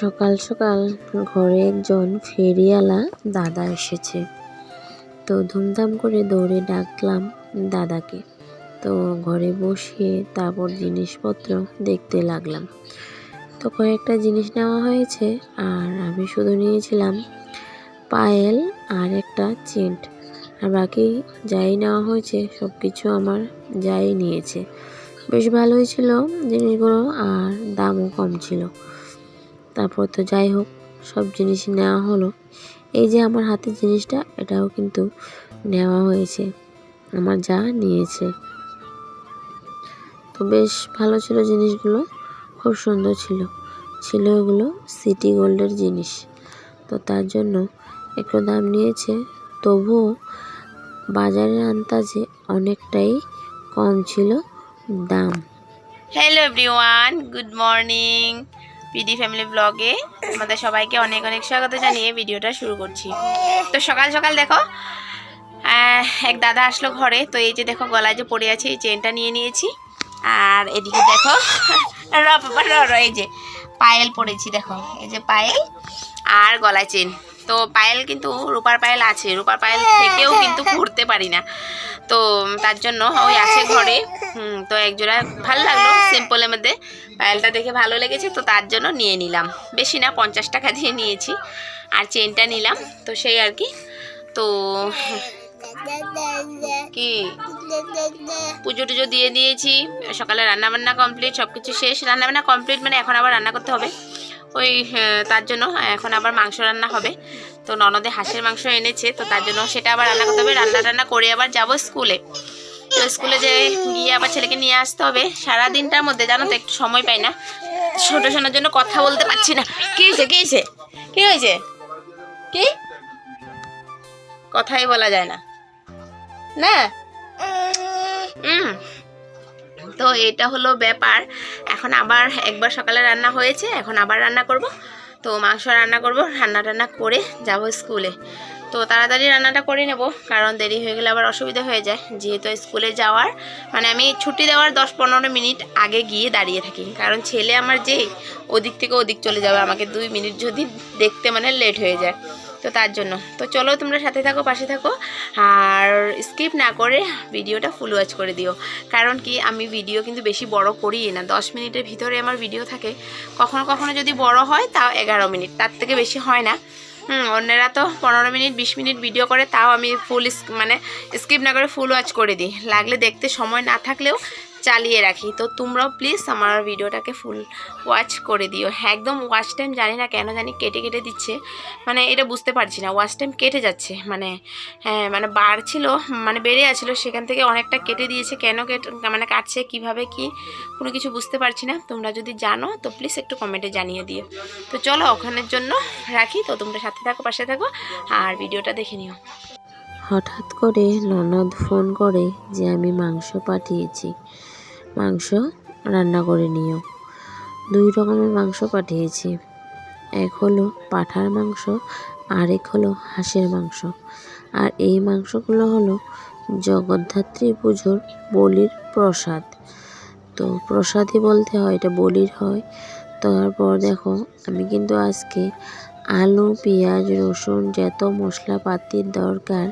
সকাল সকাল ঘরে একজন ফেরিওয়ালা দাদা এসেছে। তো ধুমধাম করে দৌড়ে ডাকলাম দাদাকে। তো ঘরে বসিয়ে তারপর জিনিসপত্র দেখতে লাগলাম। তো কয়েকটা জিনিস নেওয়া হয়েছে আর আমি শুধু নিয়েছিলাম পায়েল আর একটা চেন্ট। আর বাকি যাই নেওয়া হয়েছে সব কিছু আমার যাই নিয়েছে। বেশ ভালোই ছিল জিনিসগুলো আর দামও কম ছিল। তারপর তো যাই হোক, সব জিনিস নেওয়া হলো। এই যে আমার হাতের জিনিসটা, এটাও কিন্তু নেওয়া হয়েছে। আমার যা নিয়েছে। তো বেশ ভালো ছিল জিনিসগুলো, খুব সুন্দর ছিল। ছিল এগুলো সিটি গোল্ডের জিনিস। তো তার জন্য একটু দাম নিয়েছে। তবুও বাজারের আন্দাজে অনেকটাই কম ছিল দাম। Hello everyone good morning PD family ব্লগে আমাদের সবাইকে অনেক অনেক স্বাগত জানিয়ে ভিডিওটা শুরু করছি। তো সকাল সকাল দেখো এক দাদা আসলো ঘরে। তো এই যে দেখো, গলায় যে পড়ে আছে, এই চেনটা নিয়ে নিয়েছি। আর এদিকে দেখো র র এই যে পায়েল পড়েছি দেখো, এই যে পায়েল আর গলায় চেন। তো পায়েল কিন্তু রূপার পায়েল আছে রূপার পায়েল থেকেও কিন্তু পড়তে পারি না। তো তার জন্য ওই আছে ঘরে। হুম, তো একজোড়া ভালো লাগল সিম্পলের মধ্যে। পায়েলটা দেখে ভালো লেগেছে তো তার জন্য নিয়ে নিলাম। বেশি না পঞ্চাশ টাকা দিয়ে নিয়েছি। আর চেনটা নিলাম তো সেই আর কি। তো কি? পুজো টুজো দিয়ে দিয়েছি। সকালে রান্নাবান্না কমপ্লিট সব কিছু শেষ। রান্না বান্না কমপ্লিট মানে এখন আবার রান্না করতে হবে। ওই আহ, তার জন্য এখন আবার মাংস রান্না হবে। তো ননদে হাঁসের মাংস এনেছে তো তার জন্য সেটা আবার রান্না করতে হবে। রান্না টান্না করে আবার যাব স্কুলে। তো স্কুলে যে গিয়ে আবার ছেলেকে নিয়ে আসতে হবে। সারা দিনটার মধ্যে জানো তো একটু সময় পাই না। ছোট শোনার জন্য কথা বলতে পারছি না। কি হয়েছে কি হয়েছে? কি হয়েছে? কি? কথাই বলা যায় না। না? হুম তো এটা হলো ব্যাপার। এখন আবার একবার সকালে রান্না হয়েছে, এখন আবার রান্না করব। তো মাংস রান্না করব, রান্না টান্না করে যাব স্কুলে। তো তাড়াতাড়ি রান্নাটা করে নেব, কারণ দেরি হয়ে গেলে আবার অসুবিধা হয়ে যায়। যেহেতু স্কুলে যাওয়ার মানে আমি ছুটি দেওয়ার দশ পনেরো মিনিট আগে গিয়ে দাঁড়িয়ে থাকি। কারণ ছেলে আমার যেই, ওদিক থেকে ওদিক চলে যাবে। আমাকে দুই মিনিট যদি দেখতে মানে লেট হয়ে যায়। তো তার জন্য। তো চলো তোমরা সাথে থাকো, পাশে থাকো। আর স্কিপ না করে ভিডিওটা ফুল ওয়াচ করে দিও। কারণ কি, আমি ভিডিও কিন্তু বেশি বড় করি না। দশ মিনিটের ভিতরে আমার ভিডিও থাকে। কখনো কখনো যদি বড় হয়, তাও এগারো মিনিট। তার থেকে বেশি হয় না। অন্যরা তো পনেরো মিনিট, বিশ মিনিট ভিডিও করে, তাও আমি ফুল মানে স্কিপ না করে ফুল ওয়াচ করে দিই। লাগলে দেখতে সময় না থাকলেও চালিয়ে রাখি। তো তোমরাও প্লিজ আমার ভিডিওটাকে ফুল ওয়াচ করে দিও। হ্যাঁ একদম ওয়াচ টাইম জানি না কেন জানি কেটে কেটে দিচ্ছে। মানে এটা বুঝতে পারছি না ওয়াচ টাইম কেটে যাচ্ছে। মানে হ্যাঁ মানে বাড়ছিল মানে বেড়ে যাচ্ছিল সেখান থেকে অনেকটা কেটে দিয়েছে। কেন কেটে মানে কাটছে, কীভাবে, কি, কোনো কিছু বুঝতে পারছি না। তোমরা যদি জানো, তো প্লিজ একটু কমেন্টে জানিয়ে দিও। তো চলো, ওখানের জন্য রাখি। তো তোমরা সাথে থাকো, পাশে থাকো, আর ভিডিওটা দেখে নিও। হঠাৎ করে ননদ ফোন করে যে আমি মাংস পাঠিয়েছি। মাংস রান্না করে নিও। দুই রকমের মাংস পাঠিয়েছি। এক হলো পাঠার মাংস আর এক হলো হাঁসের মাংস। আর এই মাংসগুলো হলো জগদ্ধাত্রী পুজোর বলির প্রসাদ। তো প্রসাদই বলতে হয়, এটা বলির হয়। তারপর দেখো, আমি কিন্তু আজকে আলু, পেঁয়াজ, রসুন, যত মশলাপাতির দরকার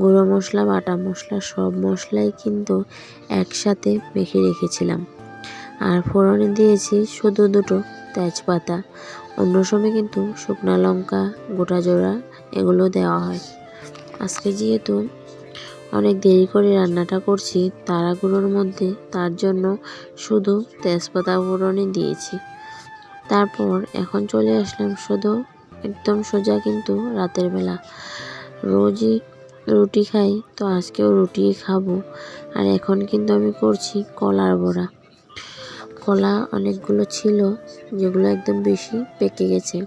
গুঁড়ো মশলা, বাটা মশলা, সব মশলাই কিন্তু একসাথে মেখে রেখেছিলাম। আর ফোড়নে দিয়েছি শুধু দুটো তেজপাতা। অন্য সময় কিন্তু শুকনো লঙ্কা, গোটা জোড়া এগুলো দেওয়া হয়। আজকে যেহেতু অনেক দেরি করে রান্নাটা করছি তাড়াগুড়োর মধ্যে তার জন্য শুধু তেজপাতা ফোড়নে দিয়েছি। তারপর এখন চলে আসলাম শুধু একদম সোজা কিন্তু রাতের বেলা। রোজই রুটি খাই, তো আজকেও রুটিই খাব। আর এখন কিন্তু আমি করছি কলার বড়া। কলা অনেকগুলো ছিল, যেগুলো একদম বেশি পেকে গেছে।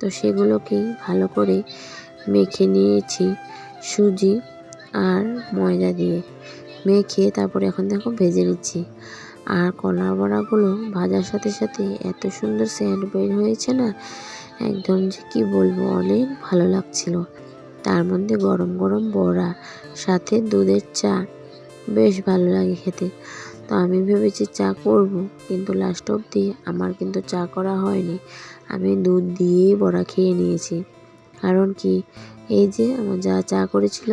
তো সেগুলোকেই ভালো করে মেখে নিয়েছি সুজি আর ময়দা দিয়ে। মেখে তারপরে এখন দেখো ভেজে নিচ্ছি। আর কলার বড়াগুলো ভাজার সাথে সাথে এত সুন্দর স্যান্ড বের হয়েছে না, একদম যে কী বলব, অনেক ভালো লাগছিল। তার মধ্যে গরম গরম বড়া, সাথে দুধের চা। বেশ ভালো লাগে খেতে। তো আমি ভেবেছি চা করব, কিন্তু লাস্ট অবধি আমার কিন্তু চা করা হয়নি। আমি দুধ দিয়েই বড়া খেয়ে নিয়েছি। কারণ কি? এই যে আমার যা চা করেছিল,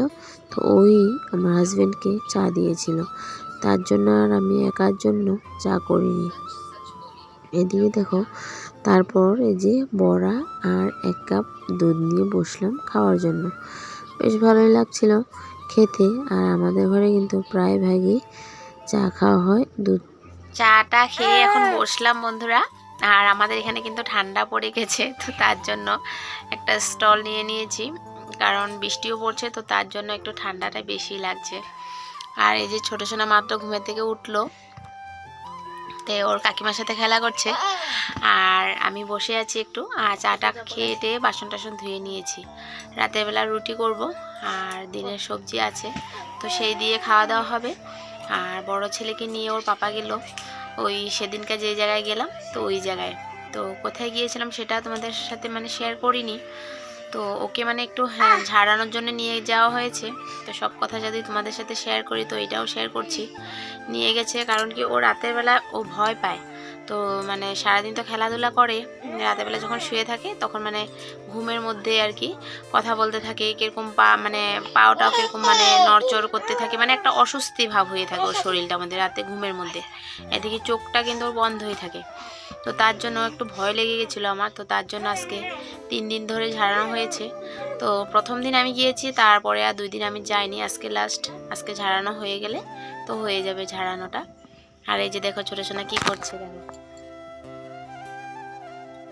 তো ওই আমার হাজব্যান্ডকে চা দিয়েছিল। তার জন্য আর আমি একার জন্য চা করিনি। এদিকে দেখো তারপর এই যে বড়া আর এক কাপ দুধ নিয়ে বসলাম খাওয়ার জন্য। বেশ ভালোই লাগছিল খেতে আর আমাদের ঘরে কিন্তু প্রায় ভাগই চা খাওয়া হয় দুধ। চাটা খেয়ে এখন বসলাম বন্ধুরা। আর আমাদের এখানে কিন্তু ঠান্ডা পড়ে গেছে, তো তার জন্য একটা স্টল নিয়ে নিয়েছি। কারণ বৃষ্টিও পড়ছে, তো তার জন্য একটু ঠান্ডাটা বেশি লাগছে। আর এই যে ছোটো সোনা মাত্র ঘুমের থেকে উঠল তে ওর কাকিমার সাথে খেলা করছে। আর আমি বসে আছি একটু, আর চাটা খেয়ে টেয়ে বাসন টাসন ধুয়ে নিয়েছি। রাতের বেলা রুটি করব, আর দিনের সবজি আছে। তো সেই দিয়ে খাওয়া দাওয়া হবে। আর বড় ছেলেকে নিয়ে ওর পাপা গেল। ওই সেদিনকে যে জায়গায় গেলাম, তো ওই জায়গায়। তো কোথায় গিয়েছিলাম সেটা তোমাদের সাথে মানে শেয়ার করিনি। তো ওকে মানে একটু হ্যাঁ ঝাড়ানোর জন্য নিয়ে যাওয়া হয়েছে। তো সব কথা যদি তোমাদের সাথে শেয়ার করি তো এটাও শেয়ার করছি। নিয়ে গেছে কারণ কি ও রাতের বেলা ও ভয় পায়। তো মানে সারাদিন তো খেলাধুলা করে রাতের বেলা যখন শুয়ে থাকে তখন মানে ঘুমের মধ্যে আর কি কথা বলতে থাকে, কীরকম পা মানে পাওটাও কীরকম মানে নড়চড় করতে থাকে মানে একটা অস্বস্তি ভাব হয়ে থাকে ওর শরীরটা আমাদের রাতে ঘুমের মধ্যে। এদিকে চোখটা কিন্তু ওর বন্ধ হয়ে থাকে। তো তার জন্য একটু ভয় লেগে গেছিল আমার, তো তার জন্য আজকে তিন দিন ধরে ঝাড়ানো হয়েছে। তো প্রথম দিন আমি গিয়েছি, তারপরে আর দুই দিন আমি যাইনি। আজকে লাস্ট আজকে ঝাড়ানো হয়ে গেলে তো হয়ে যাবে ঝাড়ানোটা। আর এই যে দেখো ছোট সোনা কি করছে দেখো।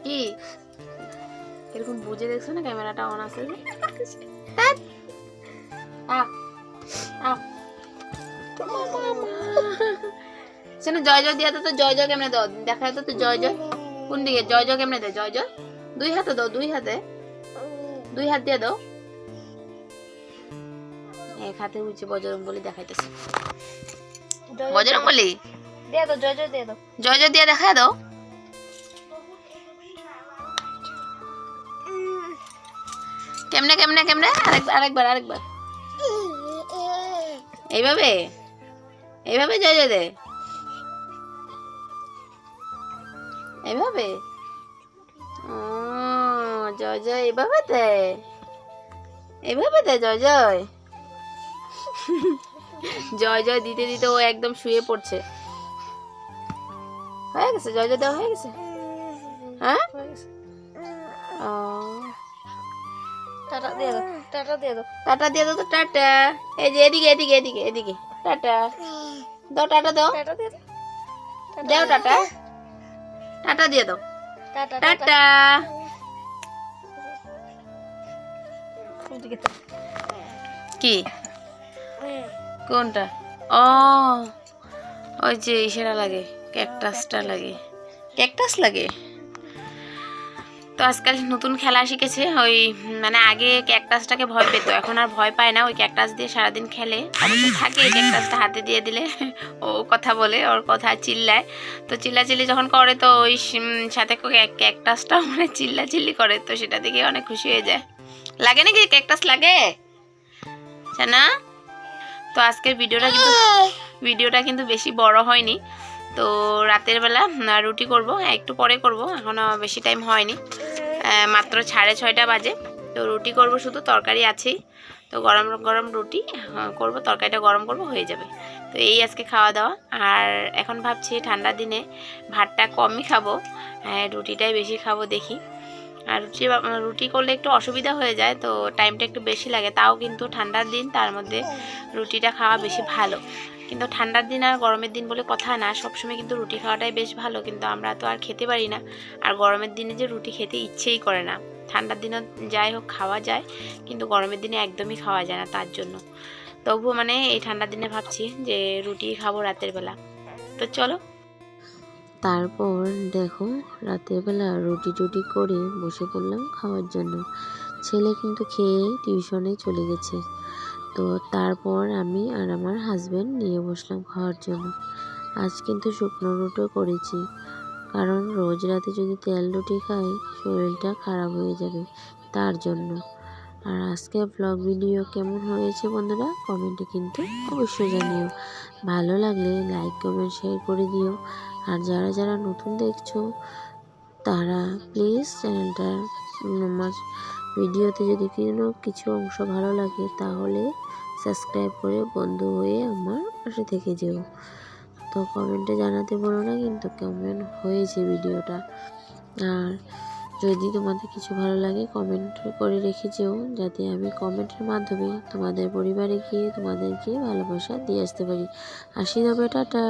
কি? এরকম বুঝে দেখছ না ক্যামেরাটা অন আছে যে? ধ্যাৎ। আহ, আহ। শোনো জয় জয় দিয়া তো জয় জয় কেমনে দাও? দেখা তো তো জয় জয়। কোন দিকে? জয় জয় কেমনে দেয় জয় জয়। দুই হাতে দাও দুই হাতে। দুই হাত দিয়ে দাও। এক হাতে উঠছে বজরং বলি দেখাইতেছে বজরং বলি দিয়ে দাও জয় জয় দিয়ে দেখা দাও কেমনে কেমনে কেমনে আরেকবার আরেকবার আরেকবার এইভাবে এইভাবে জয় জয় দে এইভাবে জয় জয় এইভাবে দে এইভাবে দে জয় জয় জয় জয় দিতে দিতে ও একদম শুয়ে পড়ছে। হয়ে গেছে জয় জয় দেওয়া হয়ে গেছে হ্যাঁ ও টাটা দিয়ে দাও টাটা দিয়ে দাও টাটা দিয়ে দাও তো টাটা এই যে এদিকে এদিকে এদিকে এদিকে টাটা দাও টাটা দাও টাটা দিয়ে দাও দাও টাটা টাটা দিয়ে দাও টাটা টাটা। কি কোনটা? ও ওই যে ইসেরা লাগে। ক্যাকটাসটা লাগে। ক্যাকটাস লাগে? তো আজকাল নতুন খেলা শিখেছে ওই মানে আগে ক্যাকটাসটাকে ভয় পেত এখন আর ভয় পায় না ওই ক্যাকটাস দিয়ে সারাদিন খেলে। অবশ্য থাকে ক্যাকটাসটা হাতে দিয়ে দিলে ও কথা বলে ওর কথা চিল্লায়। তো চিল্লাচিল্লি যখন করে তো ওই সাথে ক্যাক- ক্যাকটাসটাও মানে চিল্লাচিল্লি করে তো সেটা দেখে অনেক খুশি হয়ে যায়। লাগে নাকি ক্যাকটাস লাগে? না তো আজকের ভিডিওটা কিন্তু ভিডিওটা কিন্তু বেশি বড় হয়নি। তো রাতের বেলা রুটি করব, একটু পরে করব এখনও বেশি টাইম হয়নি। মাত্র সাড়ে ছয়টা বাজে। তো রুটি করব শুধু, তরকারি আছেই। তো গরম গরম রুটি করব, তরকারিটা গরম করব, হয়ে যাবে। তো এই আজকে খাওয়া দাওয়া। আর এখন ভাবছি ঠান্ডা দিনে ভাতটা কমই খাব। হ্যাঁ রুটিটাই বেশি খাব দেখি। আর রুটি রুটি করলে একটু অসুবিধা হয়ে যায়, তো টাইমটা একটু বেশি লাগে। তাও কিন্তু ঠান্ডার দিন, তার মধ্যে রুটিটা খাওয়া বেশি ভালো। কিন্তু ঠান্ডার দিন আর গরমের দিন বলে কথা না, সবসময় কিন্তু রুটি খাওয়াটাই বেশ ভালো। কিন্তু আমরা তো আর খেতে পারি না। আর গরমের দিনে যে রুটি খেতে ইচ্ছেই করে না। ঠান্ডার দিনও যাই হোক, খাওয়া যায়, কিন্তু গরমের দিনে একদমই খাওয়া যায় না তার জন্য। তবুও মানে এই ঠান্ডার দিনে ভাবছি যে রুটি খাব রাতের বেলা। তো চলো তারপর দেখো, রাতের বেলা রুটি টুটি করে বসে পড়লাম খাওয়ার জন্য। ছেলে কিন্তু খেয়ে টিউশনে চলে গেছে। তো তারপর আমি আর আমার হাজব্যান্ড নিয়ে বসলাম খাওয়ার জন্য। আজ কিন্তু শুকনো রুটিও করেছি। কারণ রোজ রাতে যদি তেল রুটি খাই, শরীরটা খারাপ হয়ে যাবে তার জন্য। আর আজকে ব্লগ ভিডিও কেমন হয়েছে বন্ধুরা কমেন্টে কিন্তু অবশ্যই জানিও। ভালো লাগলে লাইক কমেন্ট শেয়ার করে দিও। আর যারা যারা নতুন দেখছ, তারা প্লিজ চ্যানেলটা আমার ভিডিওতে যদি কোনো কিছু অংশ ভালো লাগে, তাহলে সাবস্ক্রাইব করে বন্ধু হয়ে আমার পাশে থেকে যেও। তো কমেন্টে জানাতে বলো না, কিন্তু কেমন হয়েছে ভিডিওটা আর যদি তোমাদের কিছু ভালো লাগে কমেন্ট করে রেখে যেও, যাতে আমি কমেন্টের মাধ্যমে তোমাদের পরিবারে গিয়ে তোমাদেরকে ভালোবাসা দিয়ে আসতে পারি। আসি তবে, টাটা।